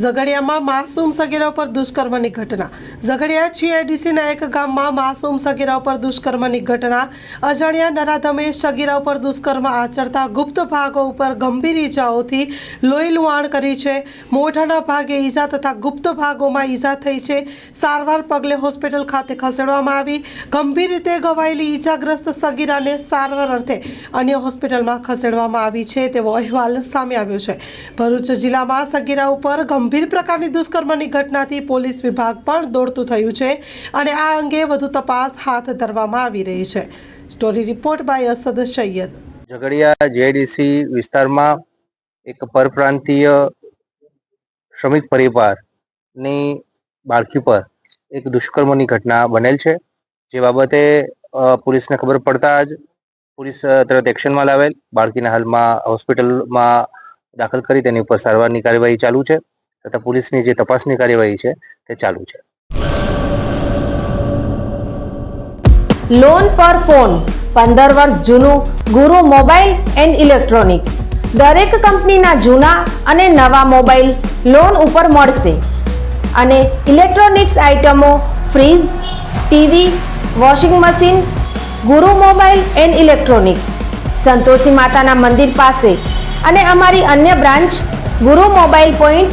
ઝઘડિયામાં માસૂમ સગીરા ઉપર દુષ્કર્મની ઘટના. ઝઘડિયા જીઆઈડીસીના એક ગામમાં માસૂમ સગીરા ઉપર દુષ્કર્મની ઘટના. અજાણ્યા નરાધમે સગીરા ઉપર દુષ્કર્મ આચરતા ગુપ્ત ભાગો ઉપર ગંભીર ઈજાઓથી લોહી લુહાણ કરી છે. મોઢાના ભાગે ઈજા તથા ગુપ્ત ભાગોમાં ઈજા થઈ છે. સારવાર પગલે હોસ્પિટલ ખાતે ખસેડવામાં આવી. ગંભીર રીતે ગવાયેલી ઈજાગ્રસ્ત સગીરાને સારવાર અર્થે અન્ય હોસ્પિટલમાં ખસેડવામાં આવી છે. તેવો અહેવાલ સામે આવ્યો છે. ભરૂચ જિલ્લામાં સગીરા ઉપર ગંભીર પ્રકારની દુષ્કર્મની ઘટનાથી પોલીસ વિભાગ પણ દોડતું થયું છે અને આ અંગે વધુ તપાસ હાથ ધરવામાં આવી રહી છે. Story report by Asad Syed. Jhagadia GIDC વિસ્તારમાં એક પરપ્રાંતીય શ્રમિક પરિવારની બાળકી પર એક દુષ્કર્મની ઘટના બનેલ છે. જે બાબતે પોલીસને ખબર પડતા જ પોલીસ તરત એક્શનમાં લાવેલ. બાળકીના હાલમાં હોસ્પિટલમાં દાખલ કરી તેની ઉપર સારવારની કાર્યવાહી ચાલુ છે. તથા પોલીસની જે તપાસની કાર્યવાહી છે તે ચાલુ છે. લોન પર ફોન પંદર વર્ષ જૂનું, ગુરુ મોબાઈલ એન્ડ ઇલેક્ટ્રોનિક્સ. દરેક કંપનીના જૂના અને નવા મોબાઈલ લોન ઉપર મળશે. અને ઇલેક્ટ્રોનિક્સ આઇટમો fridge, TV, washing machine, Guru mobile and electronics. Santoshi માતાના મંદિર પાસે. અને અમારી અન્ય branch, Guru mobile point